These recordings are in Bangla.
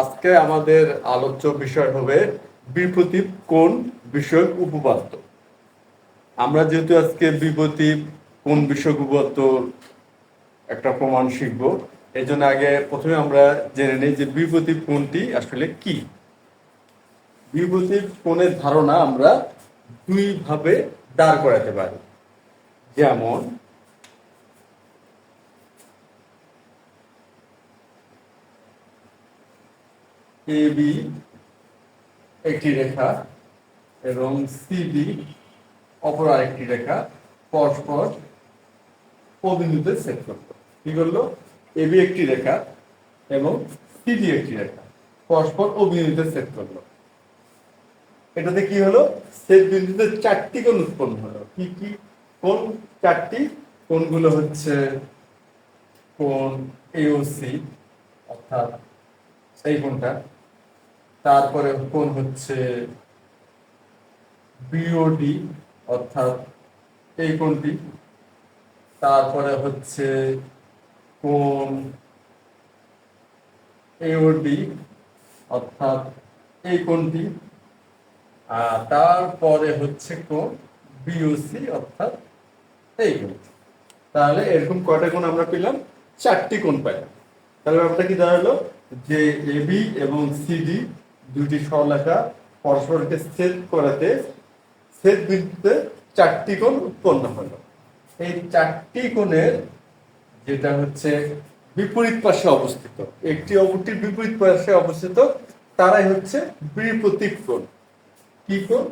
আজকে আমাদের আলোচ্য বিষয় হবে বিপ্রতীপ কোন বিষয়ক উপপাদ্য? আমরা যেহেতু আজকে বিপ্রতীপ কোন বিষয়ক উপপাদ্য একটা প্রমাণ শিখব এই জন্য আগে প্রথমে আমরা জেনে নিই যে বিপ্রতীপ কোণটি আসলে কি। বিপ্রতীপ কোণের ধারণা আমরা দুই ভাবে দাঁড় করাতে পারি। যেমন এ বি একটি রেখা এবং সিডি অপর আরেকটি রেখা পরস্পর অবিন্দুতে সেট করল কি করল? এবি একটি রেখা এবং সিডি একটি রেখা পরস্পর অবিন্দুতে সেট করল। এটাতে কি হলো? সেট বিন্দুতে চারটি কোণ উৎপন্ন হলো। কি কি কোন চারটি। কোণগুলো হচ্ছে কোণ এওসি অর্থাৎ এই কোণটা তারপরে কোন হচ্ছে বিওডি অর্থাৎ এই কোনটি? তারপরে হচ্ছে কোণ এওডি অর্থাৎ এই কোনটি? আর তারপরে হচ্ছে কোন বিওসি অর্থাৎ এই কোনটি। তাহলে এরকম কয়টা কোণ আমরা পেলাম? চারটি কোণ পেলাম তাহলে ব্যাপারটা কি দাঁড়াল? যে এবি এবং সিডি দুটি সরলেখা পরস্পরকে ছেদ করাতে ছেদ বিন্দুতে চারটি কোণ উৎপন্ন হলো। এই চারটি কোণের যেটা হচ্ছে বিপরীত পাশে অবস্থিত, একটি অপরটির বিপরীত পাশে অবস্থিত, তারাই হচ্ছে বিপ্রতীক কোণ। কি কোণ?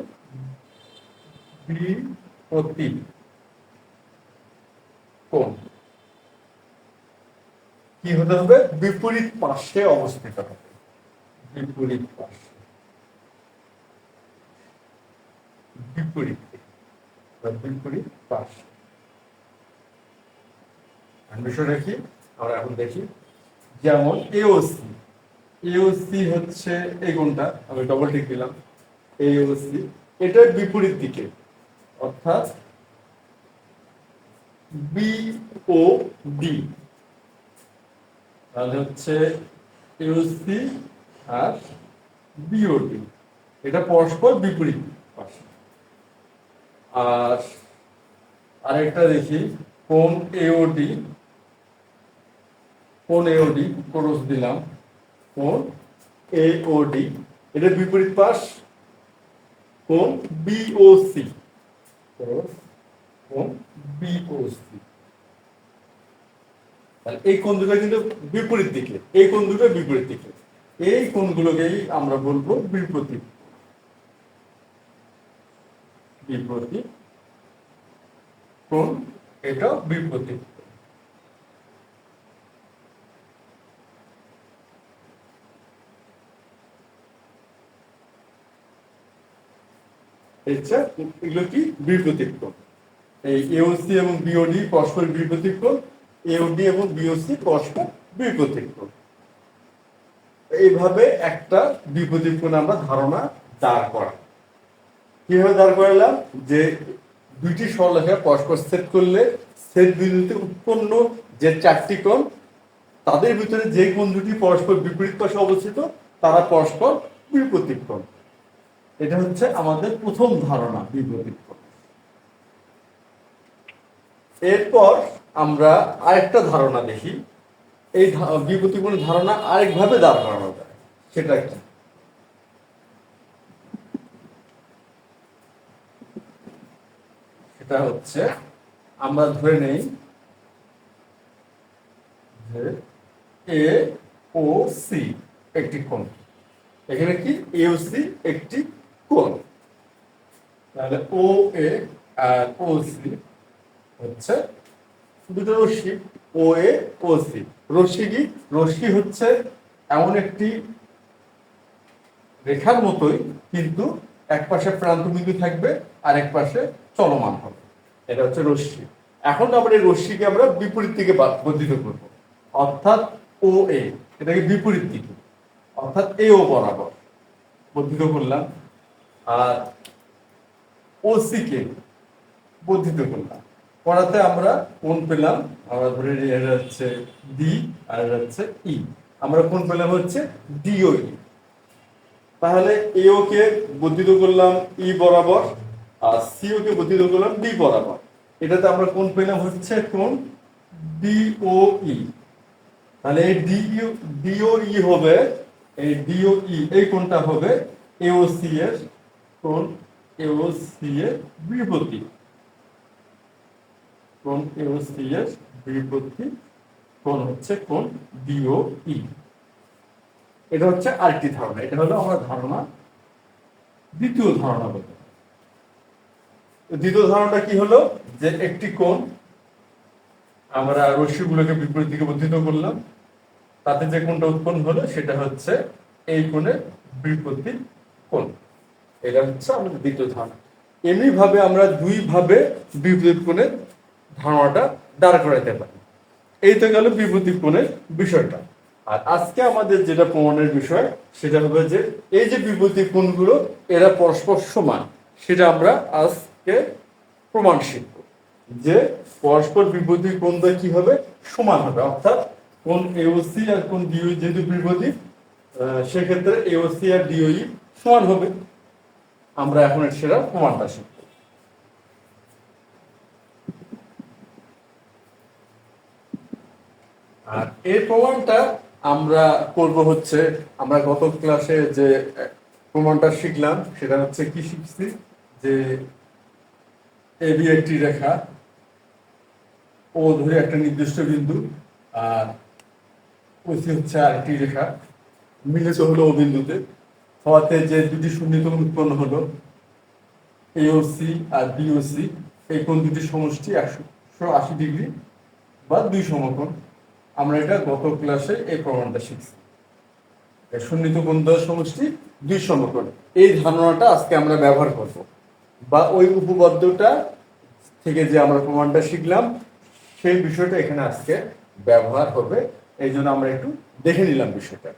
বিপ্রতীক কোণ। কি হতে হবে? বিপরীত পাশে অবস্থিত হবে। বিপরীত বিপরীত বিপরীত পাশ আমরা এখন দেখি যেমন এওসি এওসি হচ্ছে এই কোনটা? আমি ডবল টিক দিলাম এওসি এটার বিপরীত দিকে, অর্থাৎ বিও ডি তাহলে হচ্ছে ইউসি আর বিওডি এটা পরস্পর বিপরীত পাশে আর আরেকটা দেখি, কোন এওডি কোন এওডি ক্রস দিলাম, কোন এওডি এটা বিপরীত পাশ কোন বিওসি ক্রস, কোন বিওসি তাহলে এই কোণ দুটো কিন্তু বিপরীত দিকে, এই কোণ দুটো বিপরীত দিকে। এই কোণগুলোকেই আমরা বলব বিপ্রতীক বিপ্রতীক কোণ এটা বিপ্রতীক আচ্ছা এগুলো কি? বিপ্রতীক কোণ। এই এওসি এবং বিওডি পরস্পর বিপ্রতীক কোণ এওডি এবং বিওসি পরস্পর বিপরীত কোণ। এইভাবে একটা বিপরীত আমরা ধারণা দাঁড় করা কীভাবে দাঁড় করালাম যে দুইটি সরলেখা পরস্পর সেট করলে সেট বিন্দুতে উৎপন্ন যে চারটি কোণ, তাদের ভিতরে যে কোণ দুটি পরস্পর বিপরীত পাশে অবস্থিত, তারা পরস্পর বিপরীত কোণ। এটা হচ্ছে আমাদের প্রথম ধারণা, বিপরীত কোণ। এরপর আমরা আরেকটা ধারণা দেখি। এই বিপত্তিপূর্ণ ধারণা আরেকভাবে দাঁড় করানো যায়। সেটা কি? সেটা হচ্ছে, আমরা ধরে নেই যে এ ও সি একটি কোণ। এখানে কি? এও সি একটি কোণ। তাহলে ও এ আর ও সি হচ্ছে দুটো রশ্মি ও এ ও সি রশ্মি কি রশ্মি হচ্ছে এমন একটি রেখার মতোই, কিন্তু এক পাশে প্রান্ত বিন্দু থাকবে আর এক পাশে চলমান হবে। এটা হচ্ছে রশ্মি। এখন আমরা এই রশ্মিকে আমরা বিপরীত দিকে বর্ধিত করব। অর্থাৎ ও এ এটাকে বিপরীত দিকে। অর্থাৎ এ ও বরাবর বর্ধিত করলাম। আর ও সি কে বর্ধিত করলাম। করাতে আমরা কোন পেলাম? আমরা ধরে নিই হচ্ছে ডি আর এটা হচ্ছে ই আমরা কোন পেলাম হচ্ছে? ডিওই তাহলে এও কে বর্ধিত করলাম ই বরাবর আর সিও কে বর্ধিত করলাম ডি বরাবর। এটাতে আমরা কোন পেলাম হচ্ছে? কোন? ডিওই তাহলে এই ডিইউ ই হবে, এই ডিওই এই কোনটা হবে? এওসি এর, কোন? এওসি এর বিপরীত কোন এ ও এওসি এর বিপরীত কোন হচ্ছে কোন ডিওই এটা হচ্ছে আরেকটি ধারণা। এটা হলো আমার ধারণা। দ্বিতীয় ধারণা বলতে দ্বিতীয় ধারণাটা কি হলো? যে একটি কোণ, আমরা রশ্মিগুলোকে বিপরীত দিকে বর্ধিত করলাম। তাতে যে কোণটা উৎপন্ন হলো, সেটা হচ্ছে এই কোণের বিপরীত কোণ। এটা হচ্ছে আমাদের দ্বিতীয় ধারণা। এমনি ভাবে আমরা দুই ভাবে বিপরীত কোণের ধারণাটা দাঁড় করাইতে পারি। এই তো গেল বিপরীত কোণের বিষয়টা। আর আজকে আমাদের যেটা প্রমাণের বিষয় সেটা হবে যে এই যে বিপরীত কোণগুলো এরা পরস্পর সমান। সেটা আমরা আজকে প্রমাণ শিখব যে পরস্পর বিপরীত কোণটা কি হবে? সমান হবে। অর্থাৎ কোন এওসি আর কোন ডিওই যেহেতু বিপরীত আহ, সেক্ষেত্রে এওসি আর ডিওই সমান হবে। আমরা এখন সেটা প্রমাণটা শিখব। আর এই প্রমাণটা আমরা করব হচ্ছে, আমরা গত ক্লাসে যে প্রমাণটা শিখলাম, সেটা হচ্ছে কি শিখছি? যে এবি একটি রেখা ও ধরে একটা নির্দিষ্ট বিন্দু, আর ওসি হচ্ছে আরেকটি রেখা মিলিত হলো ও বিন্দুতে। হওয়াতে যে দুটি শূন্যত উৎপন্ন হলো এওসি আর বিওসি এই কোন দুটি সমষ্টি একশো আশি ডিগ্রি বা দুই সমকোণ। আমরা এটা গত ক্লাসে এই প্রমাণটা শিখছি। শূন্যত কোণ সমষ্টি দুই সমকোণ। এই ধারণাটা আজকে আমরা ব্যবহার করব। বা ওই উপপাদ্যটা থেকে যে আমরা প্রমাণটা শিখলাম, সেই বিষয়টা এখানে আজকে ব্যবহার হবে। এই জন্য আমরা একটু দেখে নিলাম বিষয়টা।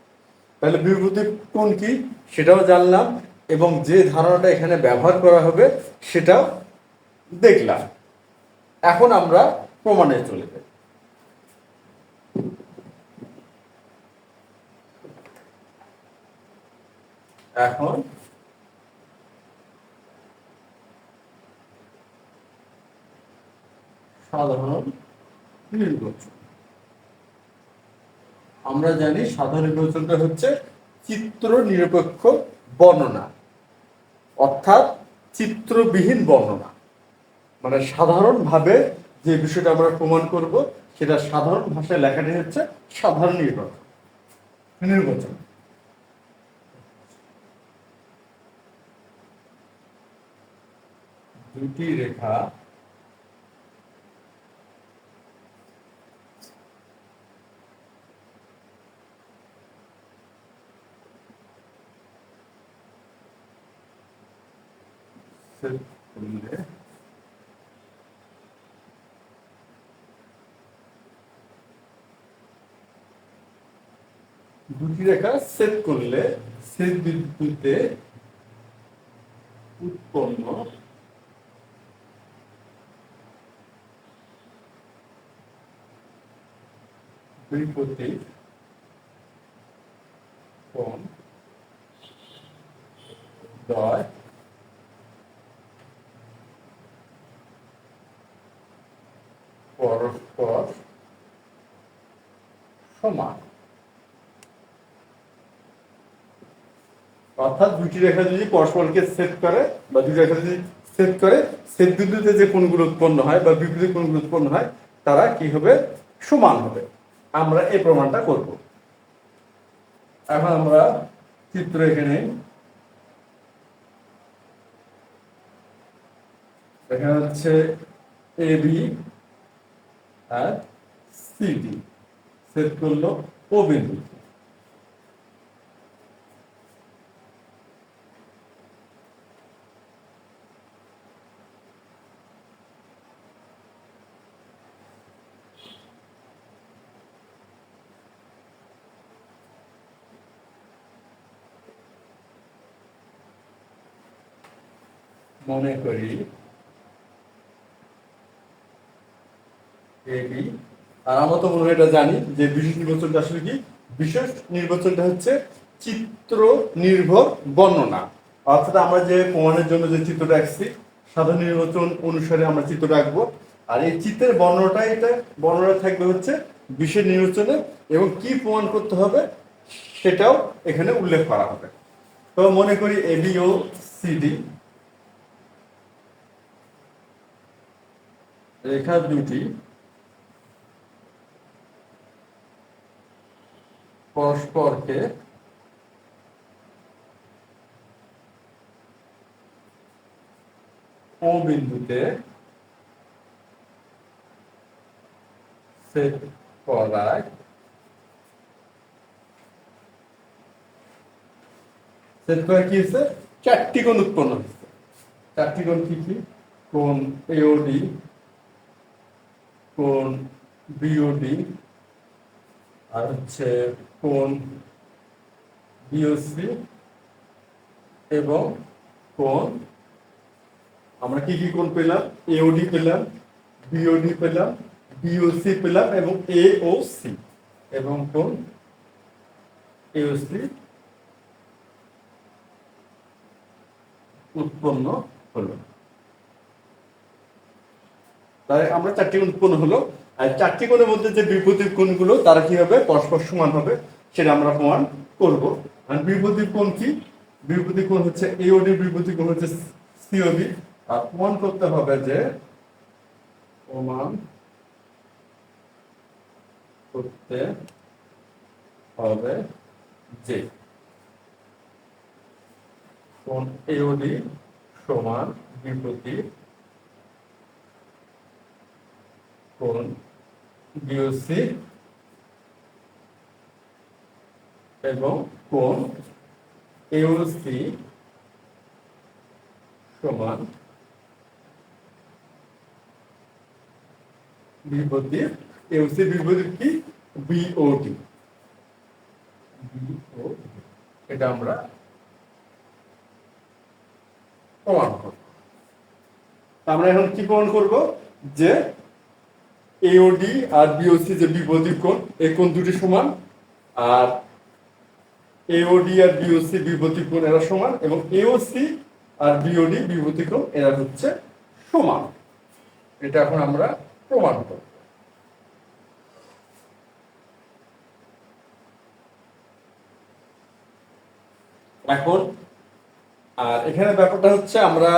তাহলে বিভূতি কোন কি সেটাও জানলাম এবং যে ধারণাটা এখানে ব্যবহার করা হবে সেটাও দেখলাম। এখন আমরা প্রমাণে চলে যাই। এখন সাধারণ নির্বাচন। আমরা জানি সাধারণ নির্বাচনটা হচ্ছে চিত্র নিরপেক্ষ বর্ণনা, অর্থাৎ চিত্রবিহীন বর্ণনা। মানে সাধারণভাবে যে বিষয়টা আমরা প্রমাণ করব, সেটা সাধারণ ভাষায় লেখাটি হচ্ছে সাধারণ নির্বাচন। নির্বাচন। দুটি রেখা করলে দুটি রেখা সেট করলে সেট বিদ্যুতে উৎপন্ন বিপরীত কোণ দ্বয় পরস্পর সমান। অর্থাৎ দুটি রেখা যদি পরস্পরকে সেট করে বা দুটি রেখা যদি সেট করে সেট বিন্দুতে যে কোণগুলো উৎপন্ন হয় বা বিপরীত কোণগুলো উৎপন্ন হয়, তারা কি হবে? সমান হবে। আমরা এই প্রমাণটা করব। এখন আমরা চিত্র এখানে এখানে হচ্ছে এ বি আর সিডি সেট করল ও বিন্দু মনে করি এবি আর আমরা তো মনে এটা জানি যে বিশেষ নির্বাচনটা আসলে কি? বিশেষ নির্বাচনটা হচ্ছে চিত্র নির্ভর বর্ণনা। অর্থাৎ আমরা যে প্রমাণের জন্য যে চিত্রটা আঁকছি, সাধারণ নির্বাচন অনুসারে আমরা চিত্রটা আঁকবো। আর এই চিত্রের বর্ণনাটা, এটা বর্ণনা থাকবে হচ্ছে বিশেষ নির্বাচনে এবং কি প্রমাণ করতে হবে সেটাও এখানে উল্লেখ করা হবে। তো মনে করি এবি ও সিডি রেখা দুটি পরস্পরকে ও বিন্দুতে সেট করায়, সেট করা কি হচ্ছে? চারটি কোণ উৎপন্ন হচ্ছে। চারটি কোণ কি কি? কোণ এওডি কোণ বিওডি আর হচ্ছে কোণ বিওসি এবং কোন আমরা কি কি কোন পেলাম? এওডি পেলাম বিওডি পেলাম বিওসি পেলাম এবং এওসি এবং কোণ এওসি উৎপন্ন হলো। আমরা চারটি কোণ উৎপন্ন হলো। আর চারটি কোণের মধ্যে যে বিপরীত কোণগুলো, তারা কি হবে? পরস্পর সমান হবে। সেটা আমরা প্রমাণ করব। আর বিপরীত কোণ কি? বিপরীত কোণ হচ্ছে এওডি বিপরীত কোণ হচ্ছে সিওডি আর প্রমাণ করতে হবে যে প্রমাণ করতে হবে যে কোণ এওডি সমান বিপরীত কোণ বিওসি এবং কোণ এওসি সমান কি? এটা আমরা প্রমাণ করব। আমরা এখন কি প্রমাণ করব? যে এওডি আর বিওসি যে বিপরীত কোণ এই কোণ দুটি সমান, আর এওডি আর বিওসি বিপরীত কোণ এরা সমান, এবং এওসি আর বিওডি বিপরীত কোণ এরা হচ্ছে সমান। এটা এখন আমরা প্রমাণ করব। এখন, আর এখানে ব্যাপারটা হচ্ছে আমরা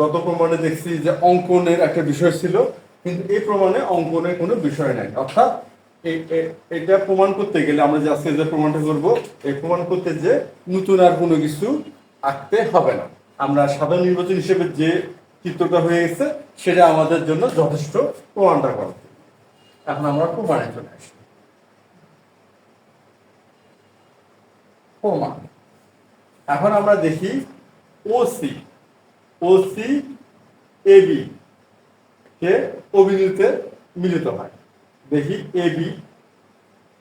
গত প্রমাণে দেখছি যে অঙ্কনের একটা বিষয় ছিল কিন্তু এই প্রমাণে অঙ্কনের কোনো বিষয় নাই। অর্থাৎ এটা প্রমাণ করতে গেলে আমরা যে আজকে যে প্রমাণটা করব, এই প্রমাণ করতে যে নতুন আর কোনো কিছু আঁকতে হবে না। আমরা সাধারণ নির্বাচন হিসেবে যে চিত্রটা হয়ে গেছে, সেটা আমাদের জন্য যথেষ্ট প্রমাণটা করা। এখন আমরা প্রমাণে চলে আসি। প্রমাণ। এখন আমরা দেখি ওসি ওসি এবি কে? অভিনীতে মিলিত হয়। দেখি এ বি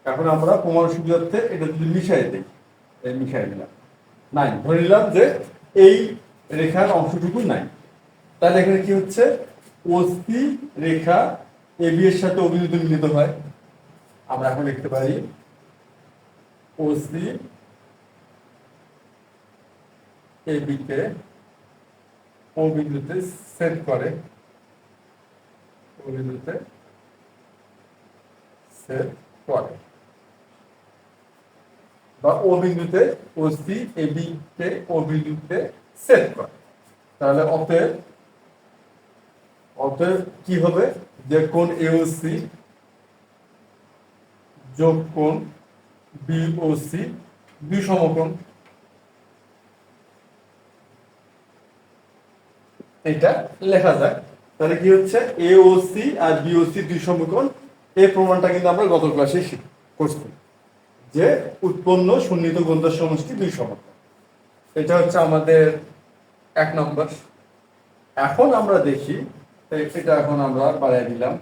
এখন আমরা প্রমাণ সুবিধার্থে এটা যদি মিশাই দেখি। মিশাই দিলাম। নাই ধরে নিলাম যে এই রেখার অংশটুকু নাই। তাহলে এখানে কি হচ্ছে? ওসি রেখা এ বি এর সাথে অভিনীত মিলিত হয়। আমরা এখন লিখতে পারি ওসি এ বিকে বিন্দুতে সেট করে। বিন্দুতে সেট করে। বা ও বিন্দুতে ও এ বি ও বিন্দুতে সেট করে। তাহলে অতএব অতএব কি হবে? যে কোন এওসি যোগ কোন বিওসি দুই সমকোণ। এটা লেখা যায়। তাহলে কি হচ্ছে? এওসি আর বিওসি দুই সমীকরণ এই প্রমাণটা কিন্তু আমরা গত ক্লাসে করছি। যে উৎপন্ন সুন্নিত গন্ধার সমষ্টি দুই সমীকরণ এটা হচ্ছে আমাদের এক নম্বর। এখন আমরা দেখি এ- এটা এখন আমরা বাড়াই দিলাম।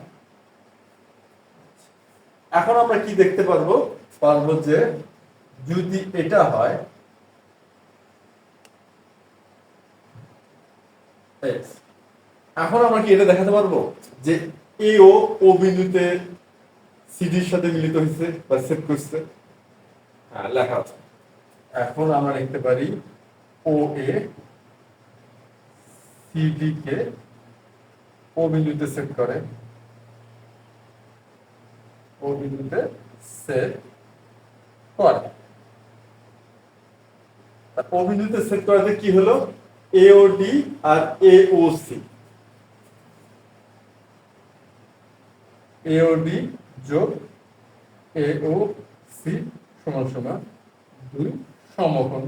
এখন আমরা কি দেখতে পারব? পারব যে যদি এটা হয় এখন আমরা কি এটা দেখাতে পারব? যে এ ও ও বিন্দুতে সিডির সাথে মিলিত হয়েছে বা সেট করছে? হ্যাঁ লেখা আছে। এখন আমরা লিখতে পারি ও এ সিডি কে ও বিন্দুতে সেট করে। ও বিন্দুতে সেট করে। ও বিন্দুতে সেট করাতে কি হলো? A O D R A O C A O D যোগ ও সি সমান সমান দুই সমকোণ।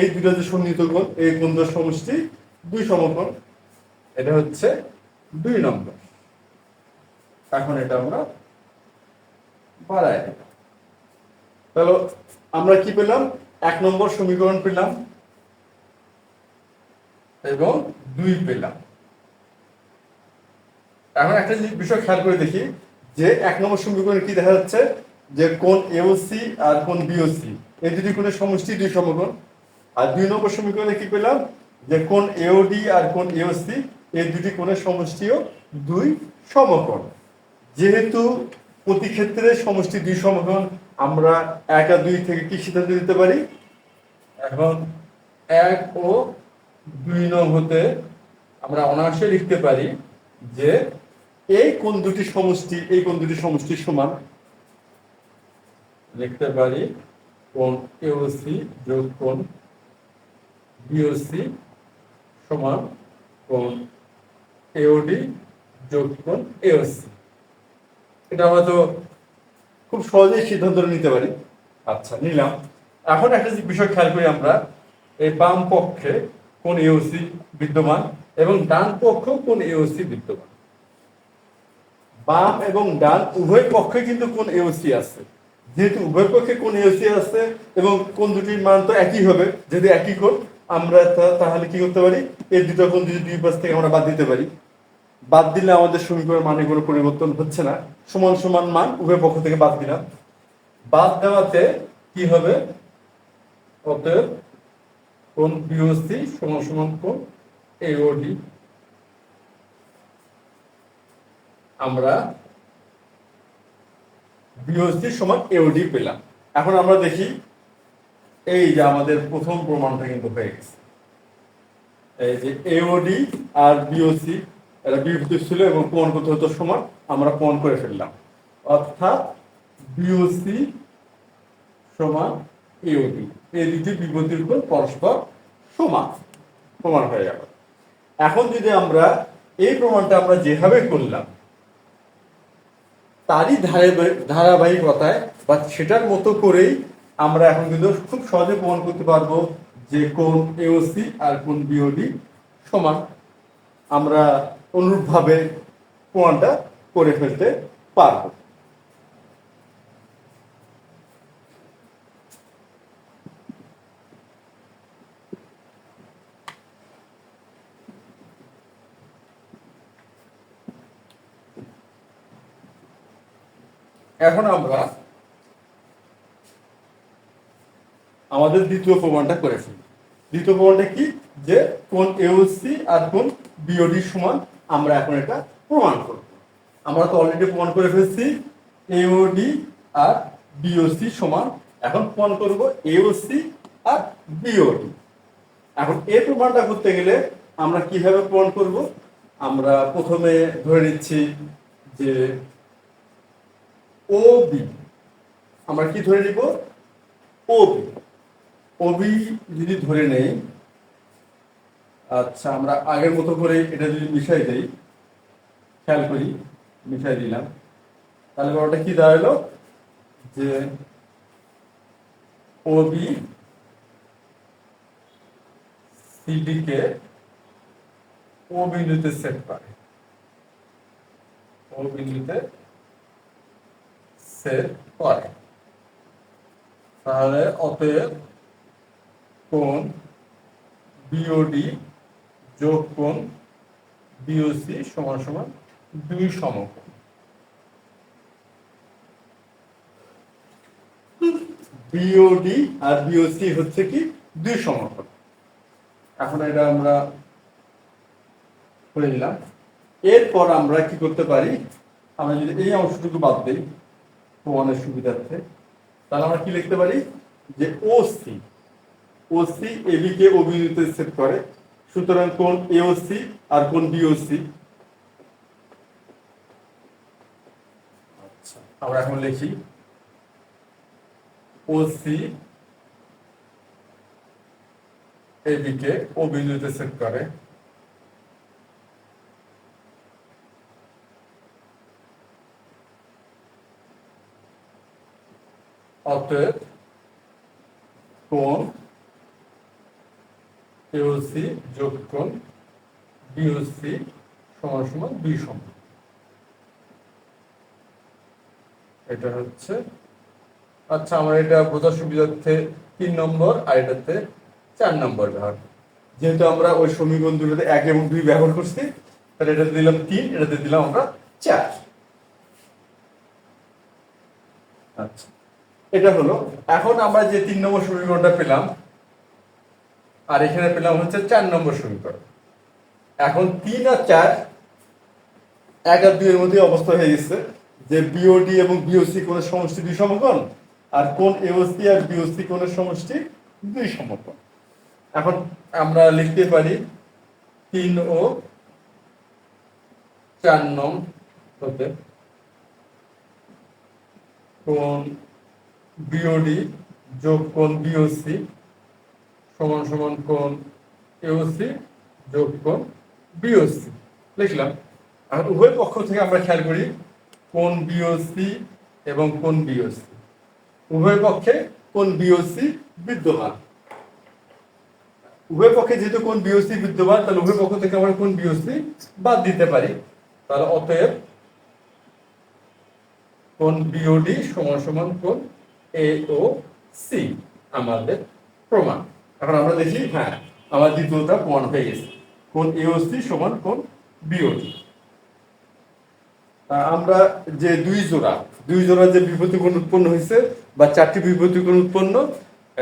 এই দুটো যে সন্নিহিত কোণ, এই কোণদের সমষ্টি, দুই সমকোণ, এটা হচ্ছে দুই নম্বর। এখন এটা আমরা বাড়াই। তাহলে আমরা কি পেলাম? এক নম্বর সমীকরণ পেলাম এবং দুই পেলাম। এখন একটা বিষয় খেয়াল করে দেখি যে এক নম্বর সমীকরণে কি দেখা যাচ্ছে যে কোন এওসি আর কোন বিওসি এই দুটি কোন সমষ্টি দুই সমকোণ। আর দুই নম্বর সমীকরণে কি পেলাম যে কোন এওডি আর কোন এওসি এই দুটি কোণের সমষ্টিও দুই সমকোণ। যেহেতু প্রতি ক্ষেত্রে সমষ্টি দুই সমকোণ, আমরা এক আর দুই থেকে কি সিদ্ধান্ত দিতে পারি? এখন এক ও দুই নং হতে আমরা অনায়াসে লিখতে পারি যে এই কোন দুটি সমষ্টি এই কোন দুটি সমষ্টির সমান? লিখতে পারি কোন এওসি যোগ কোন বিওসি সমান কোন এওডি যোগ কোন এওসি এটা আমরা তো খুব সহজেই সিদ্ধান্ত নিতে পারি। আচ্ছা। নিলাম। এখন একটা যে বিষয় খেয়াল করি আমরা এই বাম পক্ষে কোন এওসি বিদ্যমান এবং ডান পক্ষ কোন এওসি বিদ্যমান। বাম এবং ডান, উভয় পক্ষে কিন্তু কোন এওসি আছে। যেহেতু উভয় পক্ষে কোন এওসি আছে এবং কোন দুটির মান তো একই হবে, যদি একই কোণ আমরা তাহলে কি করতে পারি? এই দুটো কোণ যদি দুই পাশ থেকে আমরা বাদ দিতে পারি। বাদ দিলে আমাদের সমীকরণ মানে কোনো পরিবর্তন হচ্ছে না। সমান সমান মান উভয় পক্ষ থেকে বাদ দিলাম। বাদ দেওয়াতে কি হবে? অতএব কোন বিওসি সমান সমান কোন এওডি আমরা বিওসি সমান এওডি পেলাম। এখন আমরা দেখি এই যে আমাদের প্রথম প্রমাণটা কিন্তু হয়ে গেছে। এই যে এওডি আর বিওসি এরা বিভূত ছিল এবং প্রমাণ করতে হতো সমান, আমরা প্রমাণ করে ফেললাম। অর্থাৎ বিওসি সমান এওডি এই দুটি বিভূতির উপর পরস্পর সমান প্রমাণ হয়ে গেল। এখন যদি আমরা এই প্রমাণটা আমরা যেভাবে করলাম তারই ধারাবাহিক ধারাবাহিকতায়, বা সেটার মতো করেই আমরা এখন কিন্তু খুব সহজে প্রমাণ করতে পারব যে কোন এওসি আর কোন বিওডি সমান। আমরা অনুরূপভাবে প্রমাণটা করে ফেলতে পারব। এখন আমরা আমাদের দ্বিতীয় প্রমাণটা করে ফেলি। দ্বিতীয় প্রমাণটা কি? যে কোন এওসি আর কোন বিওডি সমান আমরা এখন এটা প্রমাণ করব। আমরা তো অলরেডি প্রমাণ করে ফেলছি এওডি আর বিওসি সমান। এখন প্রমাণ করব এওসি আর বিওডি এখন এই প্রমাণটা করতে গেলে আমরা কীভাবে প্রমাণ করব? আমরা প্রথমে ধরে নিচ্ছি যে ও আমরা কি ধরে নিব? O B. যদি ধরে নেই আচ্ছা আমরা আগের মতো করে এটা যদি মিশাই দেই, খেয়াল করি, মিশাই দিলাম। তাহলে ওটা কি দাঁড়াল? যে ও বি সিডি কে ও সেট করে। ও সেট করে তাহলে অতএব কোন? বিওডি যোগ কোন? বিওসি সমান সমান দুই সমকোণ। বিওডি আর বিওসি হচ্ছে কি? দুই সমকোণ। এখন এটা আমরা করে নিলাম। এরপর আমরা কি করতে পারি? আমরা যদি এই অংশটুকু বাদ দিই প্রমাণের সুবিধার্থে তাহলে আমরা কি লিখতে পারি? যে O C O C AB কে অভিনীত সেট করে। সুতরাং কোন এওসি আর কোন বিওসি আচ্ছা আমরা এখন লিখি ও সি এবি কে অভিনীত সেট করে। অতএব কোণ এওসি যোগ কোণ বিওসি সমান সমান দুই সমান। এটা হচ্ছে আচ্ছা আমার এটা বোঝার সুবিধার্থে তিন নম্বর আর এটাতে চার নম্বর ব্যবহার। যেহেতু আমরা ওই সমীকরণ দুটোতে এক এবং দুই ব্যবহার করছি, তাহলে এটাতে দিলাম তিন, এটাতে দিলাম আমরা চার আচ্ছা এটা হলো। এখন আমরা যে তিন নম্বর সমীকরণটা পেলাম, আর এখানে পেলাম হচ্ছে চার নম্বর সমীকরণ। এখন তিন আর চার, এক আর দুই এর মধ্যে অবস্থা হয়ে গেছে যে বিওডি এবং বিওসি কোন সমষ্টি দুই সমকোণ, আর কোন এওসি আর বিওসি কোণের সমষ্টি দুই সমকোণ। এখন আমরা লিখতে পারি তিন ও চার নং হতে কোন বিওডি যোগ কোন বিওসি সমান সমান কোন এওসি যোগ কোন বিওসি লিখলাম। আর উভয় পক্ষ থেকে আমরা খেয়াল করি কোন বিওসি এবং কোন বিওসি উভয় পক্ষে কোন বিওসি বিদ্যমান। উভয় পক্ষে যেহেতু কোন বিওসি বিদ্যমান, তাহলে উভয় পক্ষ থেকে আমরা কোন বিওসি বাদ দিতে পারি। তাহলে অতএব কোন বিওডি সমান সমান কোন এ ও সি আমাদের প্রমাণ। এখন আমরা দেখি হ্যাঁ আমার দ্বিতীয়টা প্রমাণ হয়ে গেছে। কোন এওসি সমান কোন বিওডি আমরা যে দুই জোড়া দুই জোড়া যে বিপত্তি কোণ উৎপন্ন হয়েছে বা চারটি বিপত্তি কোণ উৎপন্ন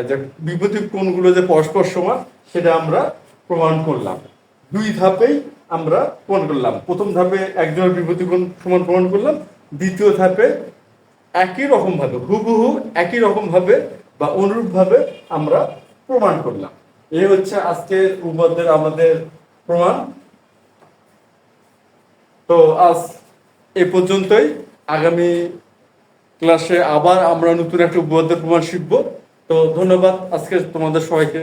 যে বিপত্তি কোণগুলো যে পরস্পর সমান, সেটা আমরা প্রমাণ করলাম। দুই ধাপেই আমরা প্রমাণ করলাম। প্রথম ধাপে এক জোড়া বিপত্তি কোণ সমান প্রমাণ করলাম, দ্বিতীয় ধাপে একই রকম ভাবে, হুবহু একই রকম ভাবে বা অনুরূপ ভাবে আমরা প্রমাণ করলাম। এই হচ্ছে আজকের উপপাদ্যের আমাদের প্রমাণ। তো আজ এ পর্যন্তই। আগামী ক্লাসে আবার আমরা নতুন একটা উপপাদ্যের প্রমাণ শিখব। তো ধন্যবাদ আজকে তোমাদের সবাইকে।